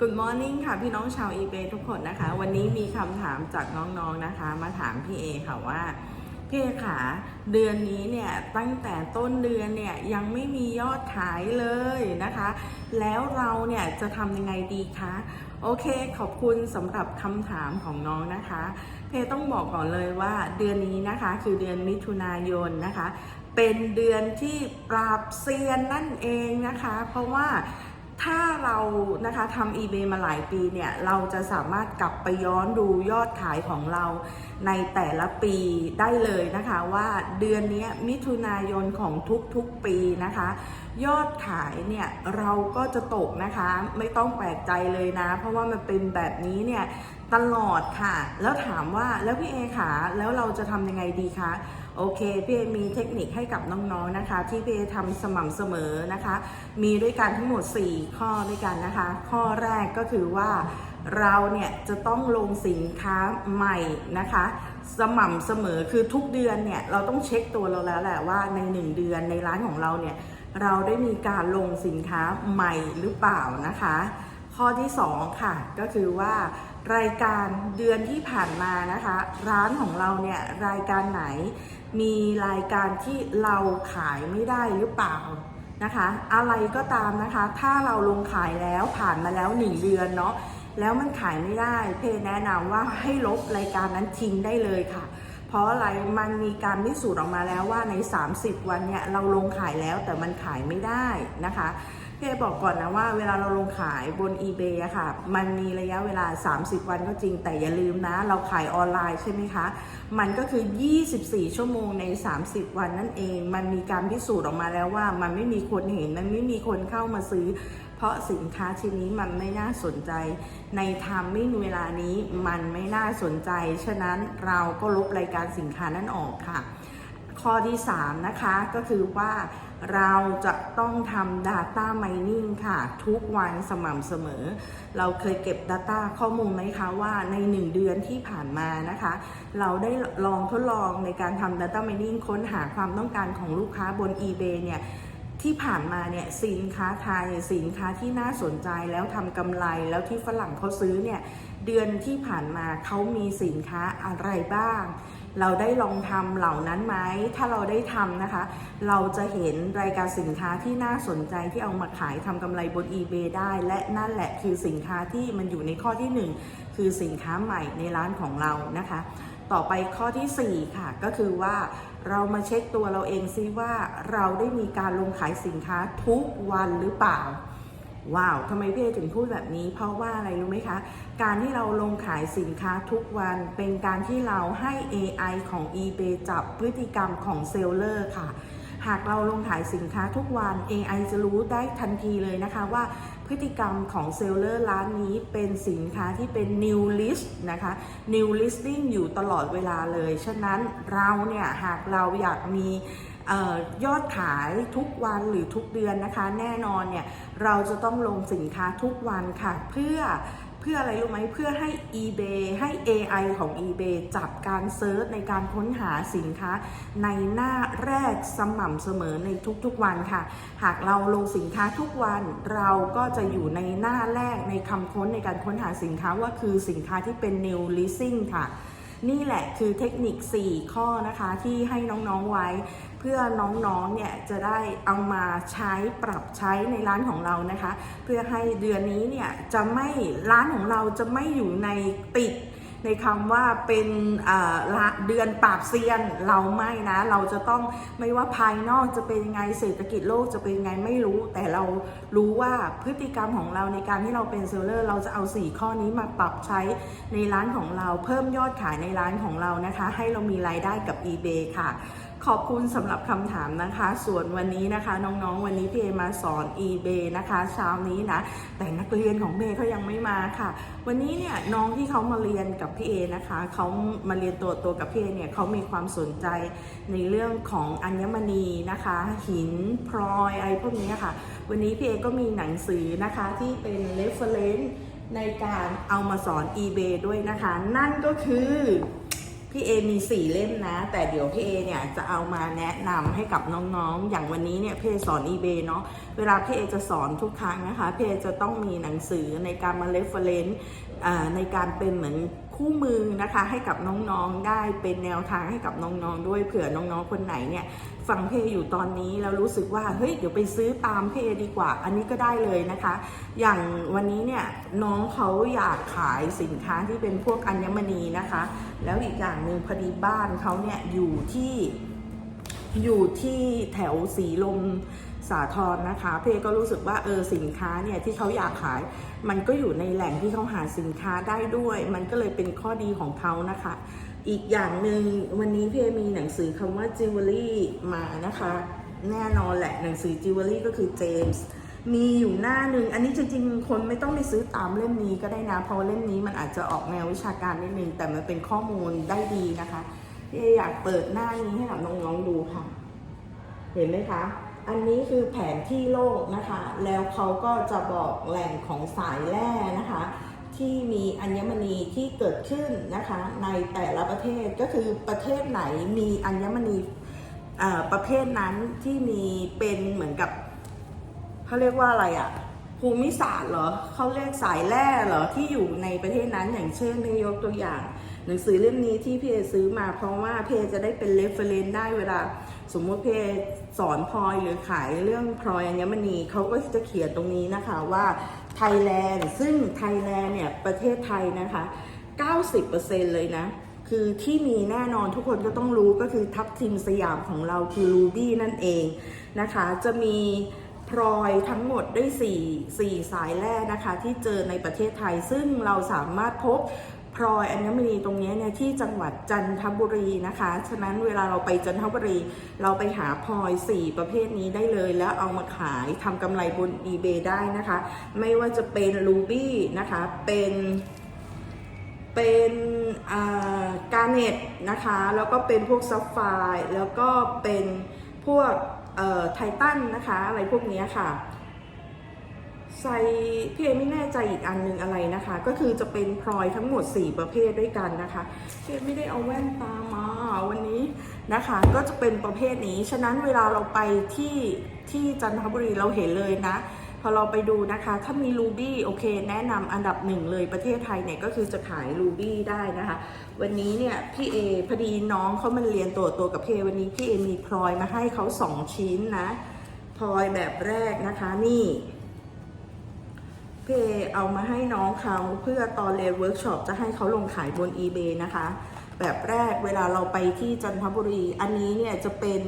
Good morning ค่ะพี่น้องชาว eBay ทุกคนนะคะ วันนี้มีคำถามจากน้องๆนะคะ มาถามพี่เอค่ะว่าพี่เอขาเดือนนี้เนี่ยตั้งแต่ต้นเดือนเนี่ยยังไม่มียอดขายเลยนะคะ แล้วเราเนี่ยจะทำยังไงดีคะโอเคขอบคุณสำหรับคำถามของน้องนะคะ เพต้องบอกก่อนเลยว่าเดือนนี้นะคะคือเดือนมิถุนายนนะคะ เป็นเดือนที่ปราบเซียนนั่นเองนะคะ เพราะว่า ถ้าเรานะคะทำ eBay มาหลายปีเนี่ย เราจะสามารถกลับไปย้อนดูยอดขายของเราในแต่ละปีได้เลยนะคะว่าเดือนนี้มิถุนายนของทุกๆปีนะคะ ยอดขายเนี่ยเราก็จะตกนะคะ ไม่ต้องแปลกใจเลยนะ เพราะว่ามันเป็นแบบนี้เนี่ยตลอดค่ะ แล้วถามว่าแล้วพี่เอขาแล้วเราจะทำยังไงดีคะ โอเคพี่เอมีเทคนิคให้กับน้องๆนะคะ ที่พี่เอทำสม่ำเสมอนะคะ มีด้วยกันทั้งหมด 4 ข้อด้วยกันนะคะ ข้อแรกก็คือว่าเราเนี่ยจะต้องลงสินค้าใหม่นะคะ สม่ำเสมอคือทุกเดือนเนี่ยเราต้องเช็คตัวเราแล้วแหละว่าใน 1 เดือนในร้านของเราเนี่ยเราได้มีการลงสินค้าใหม่หรือเปล่านะคะ ข้อที่ 2 ค่ะ ก็คือว่า รายการเดือนที่ผ่านมานะคะ ร้านของเราเนี่ยรายการไหน มีรายการที่เราขายไม่ได้หรือเปล่านะคะ อะไรก็ตามนะคะ ถ้าเราลงขายแล้วผ่านมาแล้ว 1 เดือนเนาะแล้วมันขายไม่ได้ เพแนะนำว่าให้ลบรายการนั้นทิ้งได้เลยค่ะ เพราะอะไรมันมีการพิสูจน์ออกมาแล้วว่าใน 30 วันเนี่ยเราลงขายแล้วแต่มันขายไม่ได้นะคะ พี่เอบอกก่อนนะว่าเวลาเราลงขายบน eBay อะค่ะ มันมีระยะเวลา 30 วันก็จริง แต่อย่าลืมนะ เราขายออนไลน์ใช่ไหมคะ มันก็คือ 24 ชั่วโมงใน 30 วันนั่นเอง มันมีการพิสูจน์ออกมาแล้วว่า มันไม่มีคนเห็น มันไม่มีคนเข้ามาซื้อ เพราะสินค้าชิ้นนี้มันไม่น่าสนใจ ในไทมมิ่งเวลานี้มันไม่น่าสนใจ ฉะนั้นเราก็ลบรายการสินค้านั้นออกค่ะ ข้อที่ 3 นะคะ ก็คือว่า เราจะต้องทำ Data Mining ค่ะ ทุกวันสม่ำเสมอ เราเคยเก็บ Data ข้อมูลไหมคะว่าใน 1 เดือนที่ผ่านมานะคะ เราได้ลองทดลองในการทำ Data Mining ค้นหาความต้องการของลูกค้าบน eBay เนี่ยที่ผ่านมาเนี่ยสินค้าไทยสินค้าที่น่าสนใจแล้วทำกำไรแล้วที่ฝรั่งเขาซื้อเนี่ยเดือนที่ผ่านมาเขามีสินค้าอะไรบ้าง เราได้ลองทำเหล่านั้นไหมถ้าเราได้ทำนะคะ เราจะเห็นรายการสินค้าที่น่าสนใจที่เอามาขายทำกำไรบน eBay ได้ และนั่นแหละคือสินค้าที่มันอยู่ในข้อที่หนึ่งคือสินค้าใหม่ในร้านของเรานะคะ ต่อไปข้อทีสี่ 4 ค่ะ ก็คือว่าเรามาเช็คตัวเราเองซิว่าเราได้มีการลงขายสินค้าทุกวันหรือเปล่า ว้าวทำไมพี่เอถึงพูดแบบนี้ เพราะว่าอะไรรู้ไหมคะ การที่เราลงขายสินค้าทุกวันเป็นการที่เราให้ AI ของ eBay จับพฤติกรรมของเซลเลอร์ค่ะ หากเราลงขายสินค้าทุกวัน AI จะรู้ได้ทันทีเลยนะคะว่าพฤติกรรมของเซลเลอร์ร้านนี้เป็นสินค้าที่เป็น new list นะคะ new listing อยู่ตลอดเวลาเลย ฉะนั้นเราเนี่ยหากเราอยากมี ยอดขายทุกวันหรือทุกเดือนนะคะ แน่นอนเนี่ยเราจะต้องลงสินค้าทุกวันค่ะ เพื่อเพื่ออะไรรู้ไหมเพื่อให้ eBay ให้ AI ของ eBay จับการเซิร์ชในการค้นหาสินค้า ในหน้าแรกสม่ำเสมอในทุกๆวันค่ะ หากเราลงสินค้าทุกวัน เราก็จะอยู่ในหน้าแรกในคำค้นในการค้นหาสินค้าว่าคือสินค้าที่เป็น new listing ค่ะ นี่แหละคือเทคนิค 4 ข้อนะคะที่ให้น้องๆไว้ เพื่อน้องๆ เนี่ยจะได้เอามาใช้ปรับใช้ในร้านของเรานะคะ เพื่อให้เดือนนี้เนี่ยจะไม่ร้านของเราจะไม่อยู่ในติดในคำว่าเป็นเเดือนปราบเซียนเราไม่นะ เราจะต้องไม่ว่าภายนอกจะเป็นยังไงเศรษฐกิจโลกจะเป็นยังไงไม่รู้ แต่เรารู้ว่าพฤติกรรมของเราในการที่เราเป็นเซลเลอร์เราจะเอา 4 ข้อนี้มาปรับใช้ในร้านของเรา เพิ่มยอดขายในร้านของเรานะคะ ให้เรามีรายได้กับ eBay ค่ะ ขอบคุณสำหรับคำถามนะคะ ส่วนวันนี้นะคะ น้องๆ วันนี้พี่เอมาสอน eBay นะคะเช้านี้นะ แต่นักเรียนของเบย์เขายังไม่มาค่ะ วันนี้เนี่ยน้องที่เขามาเรียนกับพี่เอนะคะเขามาเรียนตัวตัวกับพี่เอเนี่ยเขามีความสนใจในเรื่องของอัญมณีนะคะ หินพลอยอะไรพวกนี้ค่ะ วันนี้พี่เอก็มีหนังสือนะคะที่เป็น reference ในการเอามาสอน eBay ด้วยนะคะ นั่นก็คือ พี่เอมีสี่เล่มนะ แต่เดี๋ยวพี่เอเนี่ยจะเอามาแนะนำให้กับน้องๆ อย่างวันนี้เนี่ยพี่เอสอน eBay เนาะเวลาพี่เอจะสอนทุกครั้งนะคะพี่เอจะต้องมีหนังสือในการมาเรเฟอร์เรนซ์ในการเป็นเหมือน คู่มือนะคะให้กับน้องๆได้เป็นแนวทางให้กับน้องๆด้วยเผื่อน้องๆคนไหนเนี่ยฟังเพอยู่ตอนนี้แล้วรู้สึกว่าเฮ้ยเดี๋ยวไปซื้อตามเพดีกว่า อันนี้ก็ได้เลยนะคะ อย่างวันนี้เนี่ยน้องเขาอยากขายสินค้าที่เป็นพวกอัญมณีนะคะ แล้วอีกอย่างหนึ่งพอดีบ้านเขาเนี่ยอยู่ที่อยู่ที่แถวสีลม สาทรนะคะ เพก็รู้สึกว่าเออสินค้าเนี่ยที่เขาอยากขาย มันก็อยู่ในแหล่งที่เขาหาสินค้าได้ด้วย มันก็เลยเป็นข้อดีของเขานะคะ อีกอย่างหนึ่งวันนี้เพมีหนังสือคำว่า jewelry มานะคะ แน่นอนแหละหนังสือ jewelry ก็คือเจมส์มีอยู่หน้าหนึ่งอันนี้จริงๆ คนไม่ต้องไปซื้อตามเล่มนี้ก็ได้นะ เพราะว่าเล่มนี้มันอาจจะออกแนววิชาการนิดนึง แต่มันเป็นข้อมูลได้ดีนะคะพี่ออยากเปิดหน้านี้ให้กับน้องๆดูค่ะ เห็นไหมคะ อันนี้คือแผนที่โลกนะคะ แล้วเขาก็จะบอกแหล่งของสายแร่นะคะ ที่มีอัญมณีที่เกิดขึ้นนะคะ ในแต่ละประเทศก็คือประเทศไหนมีอัญมณีประเภทนั้นที่มีเป็นเหมือนกับเขาเรียกว่าอะไรอะภูมิศาสตร์เหรอเขาเรียกสายแร่เหรอที่อยู่ในประเทศนั้นอย่างเช่นพี่ยกตัวอย่าง หนังสือเล่มนี้ที่พี่เอซื้อมาเพราะว่าเอจะได้เป็นเรฟเฟรนซ์ได้เวลา สมมติเพี่เอสอนพลอยหรือขายเรื่องพลอยอัญมณีเขาก็จะเขียนตรงนี้นะคะว่าไทยแลนด์ซึ่งไทยแลนด์เนี่ยประเทศไทยนะคะ 90%เลยนะ คือที่มีแน่นอนทุกคนก็ต้องรู้ก็คือทัพทิมสยามของเราคือรูบี้นั่นเองนะคะ จะมีพลอยทั้งหมดได้4 4สายแรกนะคะ ที่เจอในประเทศไทย ซึ่งเราสามารถพบ พลอยอัญมณีตรงนี้เนี่ยที่จังหวัดจันทบุรีนะคะ ฉะนั้นเวลาเราไปจันทบุรี เราไปหาพลอย 4 ประเภทนี้ได้เลย แล้วเอามาขายทำกำไรบน eBay ได้นะคะ ไม่ว่าจะเป็นรูบี้นะคะ เป็นเป็นการเน็ตนะคะ แล้วก็เป็นพวกซัฟไฟแล้วก็เป็นพวกไททันนะคะ อะไรพวกเนี้ยค่ะ ใส่พี่เอไม่แน่ใจอีกอันหนึงอะไรนะคะ ก็คือจะเป็นพลอยทั้งหมด 4 ประเภทด้วยกันนะคะพี่เอไม่ได้เอาแว่นตามาวันนี้นะคะ ก็จะเป็นประเภทนี้ฉะนั้นเวลาเราไปที่ที่จันทบุรีเราเห็นเลยนะพอเราไปดูนะคะ ถ้ามีรูบี้โอเค แนะนำอันดับหนึ่งเลยประเทศไทยเนี่ยก็คือจะขายรูบี้ได้นะคะ วันนี้เนี่ยพี่เอพอดีน้องเขามันเรียนตัวตัวกับพี่เอวันนี้พี่เอมีพลอยมาให้เขาสองชิ้นนะพลอยแบบแรกนะคะนี่ พี่เอเอามาให้น้องเขาเพื่อตอนเรียนเวิร์กช็อปจะให้เขาลงขายบน eBay นะคะ แบบแรกเวลาเราไปที่จันทบุรี อันนี้เนี่ยจะเป็น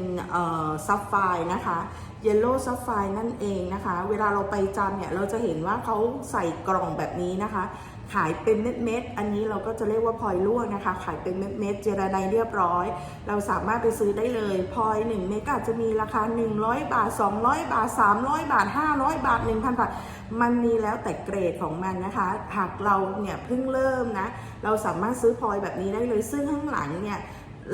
ซับไฟนะคะเยลโล่ซับไฟนั่นเองนะคะ เวลาเราไปจันเนี่ยเราจะเห็นว่าเขาใส่กล่องแบบนี้นะคะ ขายเป็นเม็ดเม็ดอันนี้เราก็จะเรียกว่าพลอยลวกนะคะ ขายเป็นเม็ดเม็ดเจรไนเรียบร้อย เราสามารถไปซื้อได้เลยพลอย1เม็ดก็อาจจะมีราคา 100 บาท 200 บาท 300 บาท 500 บาท 1,000 บาท มันมีแล้วแต่เกรดของมันนะคะ หากเราเนี่ยเพิ่งเริ่มนะ เราสามารถซื้อพลอยแบบนี้ได้เลย ซึ่งข้างหลังเนี่ย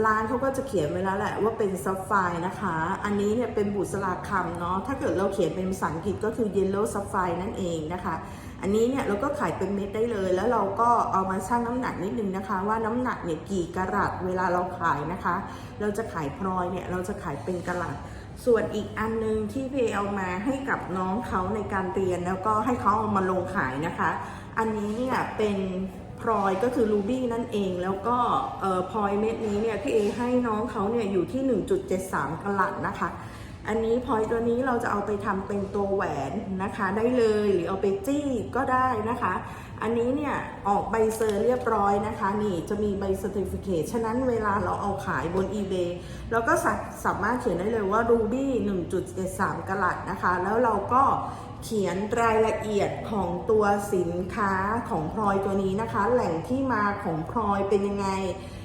ร้านเขาก็จะเขียนไว้แล้วแหละว่าเป็นซัฟไฟนะคะ อันนี้เนี่ยเป็นบุษราคำเนาะ ถ้าเกิดเราเขียนเป็นภาษาอังกฤษก็คือ yellow sapphire นั่นเองนะคะ อันนี้เนี่ยเราก็ขายเป็นเม็ดได้เลย แล้วเราก็เอามาชั่งน้ำหนักนิดนึงนะคะ ว่าน้ำหนักเนี่ยกี่กะรัตเวลาเราขายนะคะ เราจะขายพลอยเนี่ยเราจะขายเป็นกะรัตส่วนอีกอันนึงที่เพเอามาให้กับน้องเขาในการเรียนแล้วก็ให้เขาเอามาลงขายนะคะ อันนี้เนี่ยเป็น พลอยก็คือรูบี้นั่นเอง แล้วก็พลอยเม็ดนี้เนี่ยพี่เอให้น้องเขาเนี่ยอยู่ที่ 1.73กะลัตนะคะ อันนี้พลอยตัวนี้เราจะเอาไปทำเป็นตัวแหวนนะคะ ได้เลยหรือเอาไปจี้ก็ได้นะคะ อันนี้เนี่ยออกใบเซอร์เรียบร้อยนะคะ นี่จะมีใบ certificate ฉะนั้นเวลาเราเอาขายบน eBay เราก็สาสามารถเขียนได้เลยว่า ruby 1.73กะลัตนะคะ แล้วเราก็เขียนรายละเอียดของตัวสินค้าของพลอยตัวนี้นะคะ แหล่งที่มาของพลอยเป็นยังไง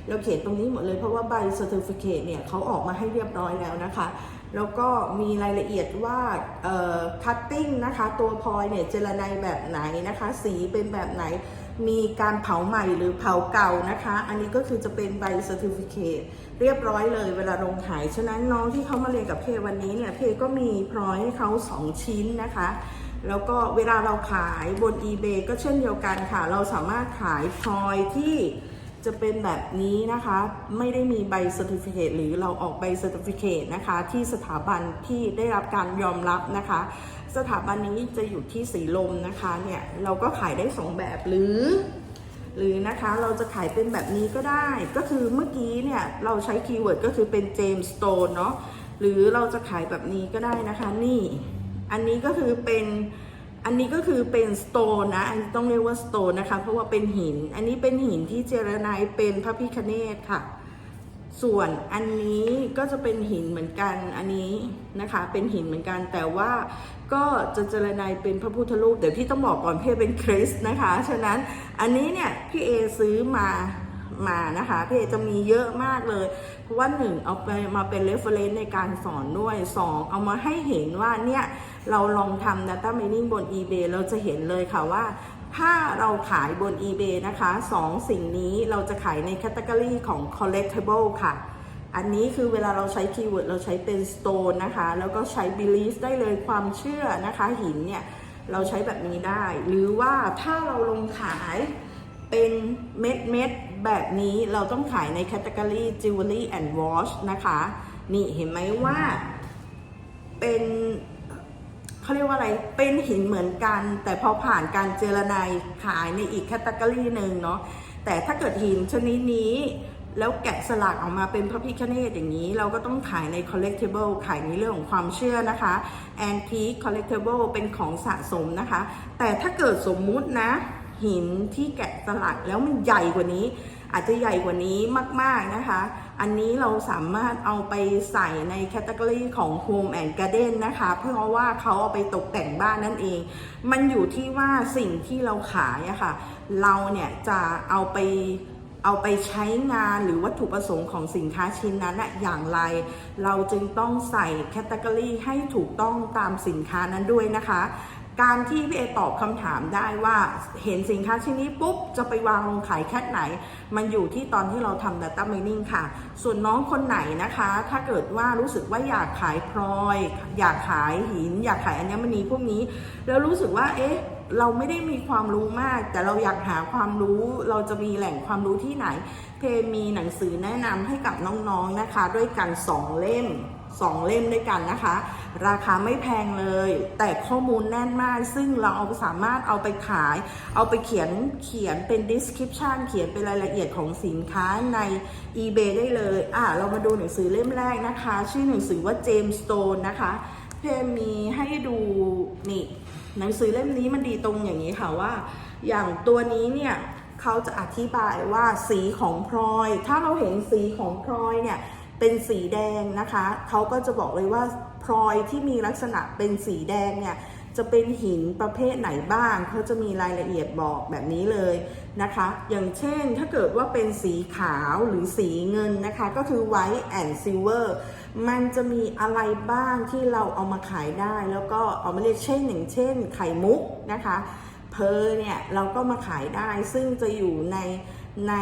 เราเขียนตรงนี้หมดเลยเพราะว่าใบ certificate เนี่ยเขาออกมาให้เรียบร้อยแล้วนะคะ แล้วก็มีรายละเอียดว่าเอ่อ cutting นะคะ ตัวพลอยเนี่ยเจรไนแบบไหนนะคะ สีเป็นแบบไหนมีการเผาใหม่หรือเผาเก่านะคะ อันนี้ก็คือจะเป็นใบ certificate เรียบร้อยเลยเวลาลงขาย ฉะนั้นน้องที่เขามาเรียนกับเพวันนี้เนี่ยเพก็มีพลอยให้เขา 2 ชิ้นนะคะ แล้วก็เวลาเราขายบน eBay ก็เช่นเดียวกันค่ะ เราสามารถขายพลอยที่ จะเป็นแบบนี้นะคะ ไม่ได้มีใบ certificate หรือเราออกใบ certificate นะคะ ที่สถาบันที่ได้รับการยอมรับนะคะ สถาบันนี้จะอยู่ที่สีลมนะคะเนี่ยเราก็ขายได้ 2 แบบหรือ หรือนะคะเราจะขายเป็นแบบนี้ก็ได้ ก็คือเมื่อกี้เนี่ยเราใช้คีย์เวิร์ดก็คือเป็น James Stone เนาะหรือเราจะขายแบบนี้ก็ได้นะคะนี่ อันนี้ก็คือเป็น อันนี้ก็คือเป็น stone นะ อันนี้ต้องเรียกว่า stone นะคะ เพราะว่าเป็นหิน อันนี้เป็นหินที่เจรไนายเป็นพระพิคเนตค่ะ ส่วนอันนี้ก็จะเป็นหินเหมือนกัน อันนี้นะคะ เป็นหินเหมือนกัน แต่ว่าก็จะเจรไนายเป็นพระพุทธรูป เดี๋ยวพี่ต้องบอกก่อนพี่เป็นคริสต์นะคะ ฉะนั้นอันนี้เนี่ยพี่เอซื้อมามานะคะพี่เอจะมีเยอะมากเลย เพราะว่าหนึ่งเอาไปมาเป็น reference ในการสอนด้วยสองเอามาให้เห็นว่าเนี่ย เราลองทำ data mining บน eBay เราจะเห็นเลยค่ะว่า ถ้าเราขายบน eBay นะคะสองสิ่งนี้เราจะขายในแคตตากรีของ collectible ค่ะ อันนี้คือเวลาเราใช้คีย์เวิร์ดเราใช้เป็น stone นะคะ แล้วก็ใช้ belief ได้เลยความเชื่อนะคะ หินเนี่ย เราใช้แบบนี้ได้ หรือว่าถ้าเราลงขายเป็นเม็ดเม็ดแบบนี้เราต้องขายในแคตตากรี jewelry and watch นะคะ นี่เห็นไหมว่าเป็น เขาเรียกว่าอะไรเป็นหินเหมือนกัน แต่พอผ่านการเจรนายขายในอีกแคตตากรีหนึ่งเนาะแต่ถ้าเกิดหินชนิดนี้ แล้วแกะสลักออกมาเป็นพระพิฆเนศอย่างนี้ เราก็ต้องขายใน collectible ขายในเรื่องของความเชื่อนะคะ antique collectible เป็นของสะสมนะคะ แต่ถ้าเกิดสมมุตินะ หินที่แกะสลักแล้วมันใหญ่กว่านี้ อาจจะใหญ่กว่านี้มากๆนะคะ อันนี้เราสามารถเอาไปใส่ในแคตตากรีของ Home and Garden นะคะ เพราะว่าเขาเอาไปตกแต่งบ้านนั่นเอง มันอยู่ที่ว่าสิ่งที่เราขายอะค่ะ เราเนี่ยจะเอาไปเอาไปใช้งานหรือวัตถุประสงค์ของสินค้าชิ้นนั้นอะอย่างไร เราจึงต้องใส่แคตตากรีให้ถูกต้องตามสินค้านั้นด้วยนะคะ การที่พี่เอตอบคำถามได้ว่าเห็นสินค้าชิ้นนี้ปุ๊บ จะไปวางลงขายแค่ไหน มันอยู่ที่ตอนที่เราทำ Data Mining ค่ะ ส่วนน้องคนไหนนะคะ ถ้าเกิดว่ารู้สึกว่าอยากขายพลอย อยากขายหิน อยากขายอัญมณีพวกนี้ แล้วรู้สึกว่าเอ๊ะ เราไม่ได้มีความรู้มาก แต่เราอยากหาความรู้เราจะมีแหล่งความรู้ที่ไหน เพมีหนังสือแนะนำให้กับน้องๆนะคะ ด้วยกัน 2 เล่ม 2 เล่มด้วยกันนะคะ ราคาไม่แพงเลย แต่ข้อมูลแน่นมาก ซึ่งเราเอาสามารถเอาไปขาย เอาไปเขียนเขียนเป็น description เขียนเป็นรายละเอียดของสินค้าใน eBay ได้เลยอะเรามาดูหนังสือเล่มแรกนะคะ ชื่อหนังสือว่า James Stone นะคะ เพมมีให้ดูนี่ หนังสือเล่มนี้มันดีตรงอย่างนี้ค่ะว่า อย่างตัวนี้เนี่ยเขาจะอธิบายว่าสีของพลอย ถ้าเราเห็นสีของพลอยเนี่ยเป็นสีแดงนะคะเขาก็จะบอกเลยว่าพลอยที่มีลักษณะเป็นสีแดงเนี่ยจะเป็นหินประเภทไหนบ้างเขาจะมีรายละเอียดบอกแบบนี้เลย นะคะ อย่างเช่นถ้าเกิดว่าเป็นสีขาวหรือสีเงินนะคะ ก็คือ white and silver มันจะมีอะไรบ้างที่เราเอามาขายได้ แล้วก็เอามาเรียกเช่นอย่างเช่น ไข่มุกนะคะเพอเนี่ยเราก็มาขายได้ซึ่งจะอยู่ในใน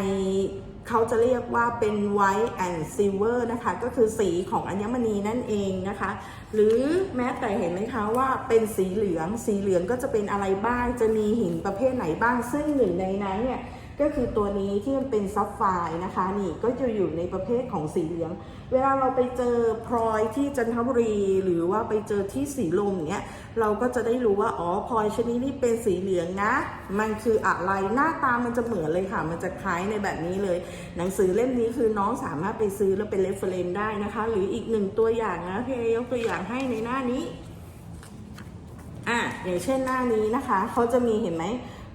เขาจะเรียกว่าเป็น white and silver นะคะ ก็คือสีของอัญมณีนั่นเองนะคะ หรือแม้แต่เห็นไหมคะว่าเป็นสีเหลือง สีเหลืองก็จะเป็นอะไรบ้าง จะมีหินประเภทไหนบ้าง ซึ่งหนึ่งในนั้นเนี่ย ก็คือตัวนี้ที่มันเป็นซับไฟนะคะนี่ก็จะอยู่ในประเภทของสีเหลือง เวลาเราไปเจอพลอยที่จันทบุรี หรือว่าไปเจอที่สีลมเนี้ยเราก็จะได้รู้ว่าอ๋อพลอยชนิดนี้เป็นสีเหลืองนะ มันคืออะไรหน้าตามันจะเหมือนเลยค่ะ มันจะคล้ายในแบบนี้เลย หนังสือเล่มนี้คือน้องสามารถไปซื้อแล้วเป็นเรฟเฟรนได้นะคะ หรืออีกหนึ่งตัวอย่างนะพี่ยกตัวอย่างให้ในหน้านี้อะอย่างเช่นหน้านี้นะคะเขาจะมีเห็นไหม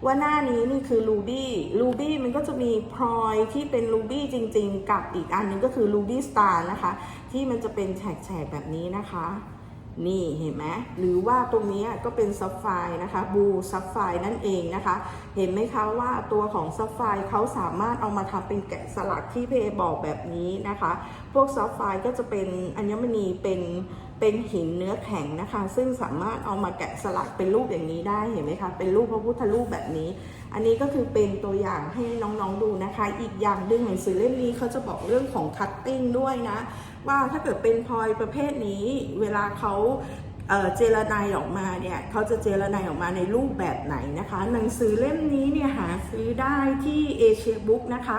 ว่าหน้านี้นี่คือรูบี้รูบี้มันก็จะมีพลอยที่เป็นรูบี้จริง ๆ กับอีกอันหนึงก็คือรูบี้สตาร์นะคะ ที่มันจะเป็นแฉกๆแบบนี้นะคะ นี่เห็นไหมหรือว่าตรงนี้ก็เป็นซับไฟนะคะบูซับไฟนั่นเองนะคะ เห็นไหมคะว่าตัวของซับไฟเขาสามารถเอามาทำเป็นแกะสลักที่เพบอกแบบนี้นะคะ พวกซับไฟก็จะเป็นอัญมณีเป็นเป็นหินเนื้อแข็งนะคะ ซึ่งสามารถเอามาแกะสลักเป็นรูปอย่างนี้ได้เห็นไหมคะเป็นรูปพระพุทธรูปแบบนี้ อันนี้ก็คือเป็นตัวอย่างให้น้องๆดูนะคะ อีกอย่างดึงหนังสือเล่มนี้เขาจะบอกเรื่องของคัตติ้งด้วยนะ ว่าถ้าเกิดเป็นพลอยประเภทนี้เวลาเขาเจรนายออกมาเนี่ยเขาจะเจรนายออกมาในรูปแบบไหนนะคะ หนังสือเล่มนี้เนี่ยหาซื้อได้ที่เอเชียบุ๊กนะคะ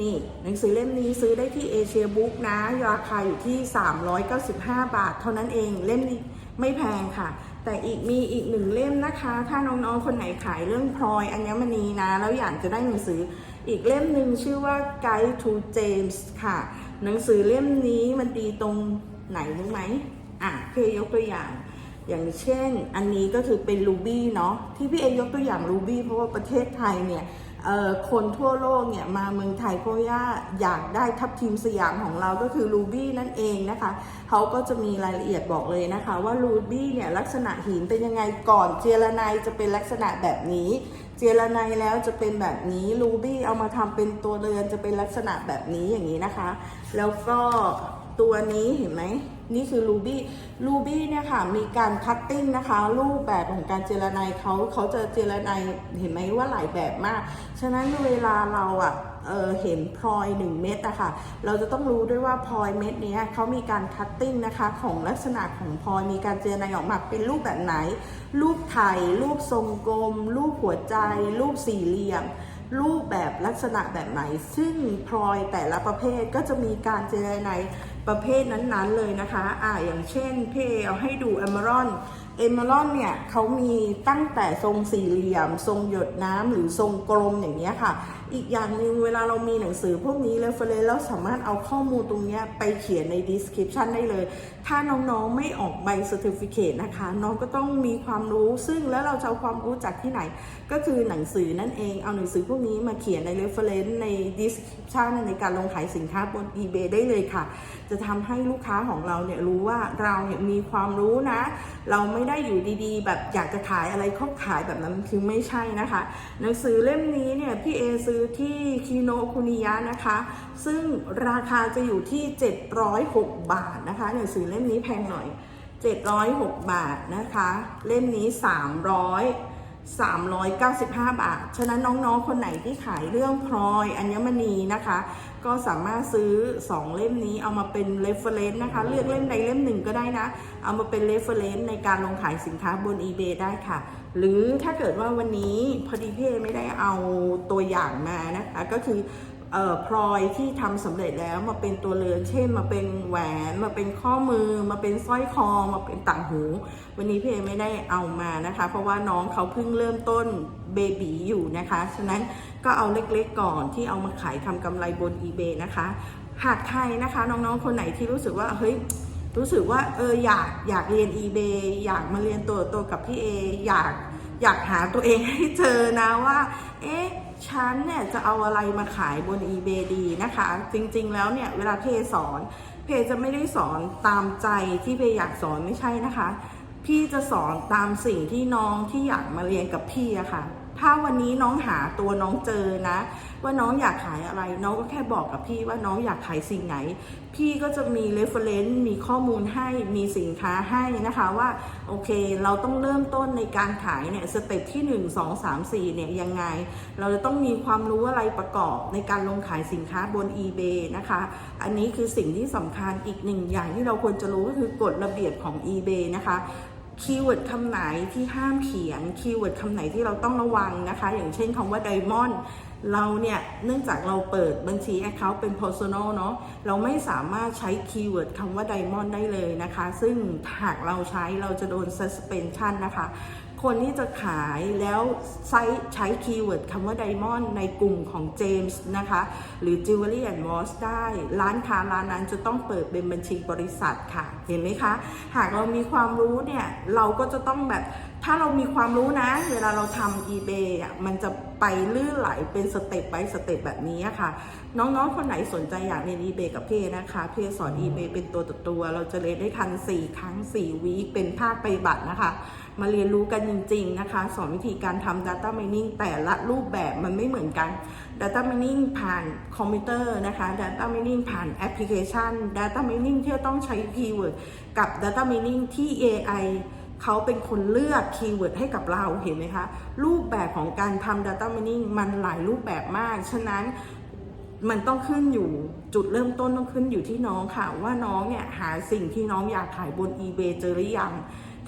นี่หนังสือเล่มนี้ซื้อได้ที่เอเชียบุ๊กนะราคาอยู่ที่ 395 บาท เท่านั้นเองเล่มนี้ไม่แพงค่ะ แต่อีกมีอีกหนึ่งเล่มนะคะ ถ้าน้องๆคนไหนขายเรื่องพลอยอัญมณีนะ แล้วอยากจะได้หนังสืออีกเล่มหนึ่งชื่อว่า Guide to James ค่ะ หนังสือเล่มนี้มันดีตรงไหนรู้ไหมอะพี่เอยกตัวอย่าง อย่างเช่น อันนี้ก็คือเป็นรูบี้เนาะที่พี่เอยกตัวอย่างรูบี้เพราะว่าประเทศไทยเนี่ยคนทั่วโลกเนี่ยมาเมืองไทยเพราะว่าอยากได้ทับทิมสยามของเราก็คือรูบี้นั่นเองนะคะเขาก็จะมีรายละเอียดบอกเลยนะคะ ว่ารูบี้เนี่ยลักษณะหินเป็นยังไงก่อนเจรไนจะเป็นลักษณะแบบนี้ เจรไนแล้วจะเป็นแบบนี้รูบี้เอามาทำเป็นตัวเรือนจะเป็นลักษณะแบบนี้อย่างนี้นะคะ แล้วก็ ตัวนี้เห็นไหมนี่คือรูบี้รูบี้เนี่ยค่ะมีการคัตติ้งนะคะ รูปแบบของการเจรไนเขาเขาจะเจรไนเห็นไหมว่าหลายแบบมาก ฉะนั้นเวลาเราอะเเห็นพลอย 1 เม็ดอะค่ะ เราจะต้องรู้ด้วยว่าพลอยเม็ดนี้เขามีการคัตติ้งนะคะ ของลักษณะของพลอยมีการเจรไนออกมาเป็นรูปแบบไหน รูปไข่รูปทรงกลม รูปหัวใจ รูปสี่เหลี่ยมรูปแบบลักษณะแบบไหน ซึ่งพลอยแต่ละประเภทก็จะมีการเจรไน ประเภทนั้นๆเลยนะคะอ่าอย่างเช่นเพเอาให้ดูเอมอรอนเอมอรอนเนี่ยเขามีตั้งแต่ทรงสี่เหลี่ยม ทรงหยดน้ำหรือทรงกลมอย่างเงี้ยค่ะ อีกอย่างหนึ่งเวลาเรามีหนังสือพวกนี้ reference แล้วสามารถเอาข้อมูลตรงนี้ไปเขียนใน description ได้เลย ถ้าน้องๆไม่ออกใบ certificate นะคะ น้องก็ต้องมีความรู้ ซึ่งแล้วเราจะเอาความรู้จากที่ไหน ก็คือหนังสือนั่นเอง เอาหนังสือพวกนี้มาเขียนใน reference ใน description ในการลงขายสินค้าบน eBay ได้เลยค่ะ จะทำให้ลูกค้าของเราเนี่ยรู้ว่าเราเนี่ยมีความรู้นะ เราไม่ได้อยู่ดีๆ แบบอยากจะขายอะไรเขาขายแบบนั้นคือไม่ใช่นะคะ หนังสือเล่มนี้เนี่ยพี่เอซื้อที่คิโนคุนิยะนะคะ ซึ่งราคาจะอยู่ที่ 706 บาทนะคะหนังสือเล่มนี้แพงหน่อย 706 บาทนะคะ เล่มนี้ 300 395 บาท ฉะนั้นน้องๆ คนไหนที่ขายเรื่องพลอยอัญมณีนะคะ ก็สามารถซื้อ 2 เล่มนี้เอามาเป็น reference นะคะ เลือกเล่มใดเล่มหนึ่งก็ได้นะ เอามาเป็น reference ในการลงขายสินค้าบน eBay ได้ค่ะ หรือถ้าเกิดว่าวันนี้พอดีพี่เอไม่ได้เอาตัวอย่างมานะคะ ก็คือ เอ่อพลอยที่ทำสำเร็จแล้วมาเป็นตัวเรือน เช่น มาเป็นแหวนมาเป็นข้อมือ มาเป็นสร้อยคอมาเป็นต่างหู วันนี้พี่เอไม่ได้เอามานะคะ เพราะว่าน้องเขาเพิ่งเริ่มต้นเบบีอยู่นะคะ ฉะนั้นก็เอาเล็กๆก่อนที่เอามาขายทำกำไรบน eBay นะคะ หากใครนะคะน้องๆคนไหนที่รู้สึกว่าเฮ้ยรู้สึกว่าเอออยากอยากเรียน eBay อยากมาเรียนตัวตัวกับพี่เออยากอยากหาตัวเองให้เจอนะว่า เอ๊ะ ฉันเนี่ยจะเอาอะไรมาขายบน eBay ดีนะคะ จริงๆแล้วเนี่ยเวลาเพสอน เพจะไม่ได้สอนตามใจที่เพอยากสอนไม่ใช่นะคะ พี่จะสอนตามสิ่งที่น้องที่อยากมาเรียนกับพี่อะค่ะ ถ้าวันนี้น้องหาตัวน้องเจอนะ ว่าน้องอยากขายอะไร น้องก็แค่บอกกับพี่ว่าน้องอยากขายสิ่งไหน พี่ก็จะมี reference มีข้อมูลให้มีสินค้าให้นะคะว่าโอเค เราต้องเริ่มต้นในการขายเนี่ยสเต็ปที่ 1 2 3 4เนี่ยยังไง เราจะต้องมีความรู้อะไรประกอบในการลงขายสินค้าบน eBay นะคะ อันนี้คือสิ่งที่สำคัญอีกหนึ่งอย่างที่เราควรจะรู้ก็คือกฎระเบียบของ eBay นะคะ คีย์เวิร์ดคำไหนที่ห้ามเขียนคีย์เวิร์ดคำไหนที่เราต้องระวังนะคะ อย่างเช่นคำว่าไดมอนด์เราเนี่ย เนื่องจากเราเปิดบัญชี Account เป็น Personal เนาะเราไม่สามารถใช้คีย์เวิร์ดคำว่าไดมอนด์ได้เลยนะคะ ซึ่งหากเราใช้เราจะโดน suspension นะคะ คนที่จะขายแล้วใช้ใช้คีย์เวิร์ดคำว่าไดมอนด์ในกลุ่มของเจมส์นะคะ หรือ Jewelry and Watch ได้ ร้านค้าร้านนั้นจะต้องเปิดเป็นบัญชีบริษัทค่ะ เห็นไหมคะ หากเรามีความรู้เนี่ย เราก็จะต้องแบบ ถ้าเรามีความรู้นะ เวลาเราทำ eBay อะมันจะไปลื่นไหลเป็นสเต็ปไปสเต็ปแบบนี้ค่ะ น้องๆ คนไหนสนใจอยากเรียน eBay กับพี่นะคะพี่สอน eBay เป็นตัวต่อตัว เราจะเรียนได้ทัน 4 ครั้ง 4 วีคเป็นภาคปฏิบัตินะคะ มาเรียนรู้กันจริง ๆ นะคะ สอนวิธีการทำ Data Mining แต่ละรูปแบบมันไม่เหมือนกัน Data Mining ผ่านคอมพิวเตอร์นะคะ Data Mining ผ่านแอปพลิเคชัน Data Mining ที่ต้องใช้คีย์เวิร์ดกับ Data Mining ที่ AI เขาเป็นคนเลือกคีย์เวิร์ดให้กับเราเห็นไหมคะ รูปแบบของการทำ Data Mining มันหลายรูปแบบมาก ฉะนั้นมันต้องขึ้นอยู่จุดเริ่มต้นต้องขึ้นอยู่ที่น้องค่ะ ว่าน้องเนี่ยหาสิ่งที่น้องอยากขายบน eBay เจอหรือยัง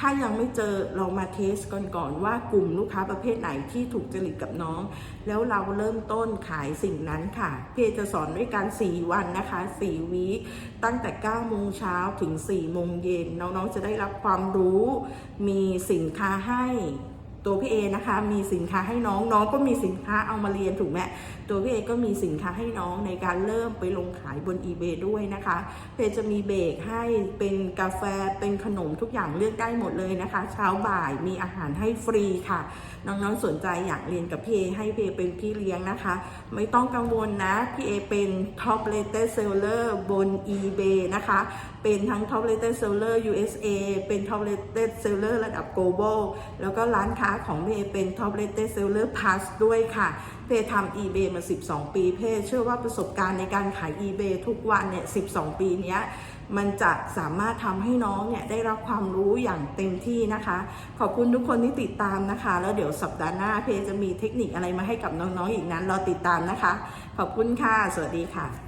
ถ้ายังไม่เจอเรามาเทสก่อนก่อนว่ากลุ่มลูกค้าประเภทไหนที่ถูกจริตกับน้อง แล้วเราเริ่มต้นขายสิ่งนั้นค่ะเพจจะสอนด้วยการ 4 วันนะคะ 4 วีคตั้งแต่ 9 โมงเช้าถึง 4 โมงเย็นน้องๆจะได้รับความรู้ มีสินค้าให้ ตัวพี่เอนะคะ มีสินค้าให้น้องน้องก็มีสินค้าเอามาเรียนถูกไหมตัวพี่เอก็มีสินค้าให้น้องในการเริ่มไปลงขายบน eBay ด้วยนะคะเพจจะมีเบรกให้เป็นกาแฟเป็นขนมทุกอย่างเลือกได้หมดเลยนะคะ เช้าบ่ายมีอาหารให้ฟรีค่ะ น้องๆสนใจอยากเรียนกับพี่เอให้พี่เอเป็นพี่เลี้ยงนะคะ ไม่ต้องกังวลนะพี่เอเป็น Top Rated Seller บน eBay นะคะ เป็นทั้ง Top Rated Seller USA เป็น Top Rated Seller ระดับ Global แล้วก็ร้านค้าของพี่เอเป็น Top Rated Seller Plus ด้วยค่ะ เพทำ eBay มา 12 ปี เพเชื่อว่าประสบการณ์ในการขาย eBay ทุกวันเนี่ย 12 ปีนี้มันจะสามารถทำให้น้องเนี่ยได้รับความรู้อย่างเต็มที่นะคะ ขอบคุณทุกคนที่ติดตามนะคะ แล้วเดี๋ยวสัปดาห์หน้าเพจะมีเทคนิคอะไรมาให้กับน้องๆอีกนั้นรอติดตามนะคะ ขอบคุณค่ะ สวัสดีค่ะ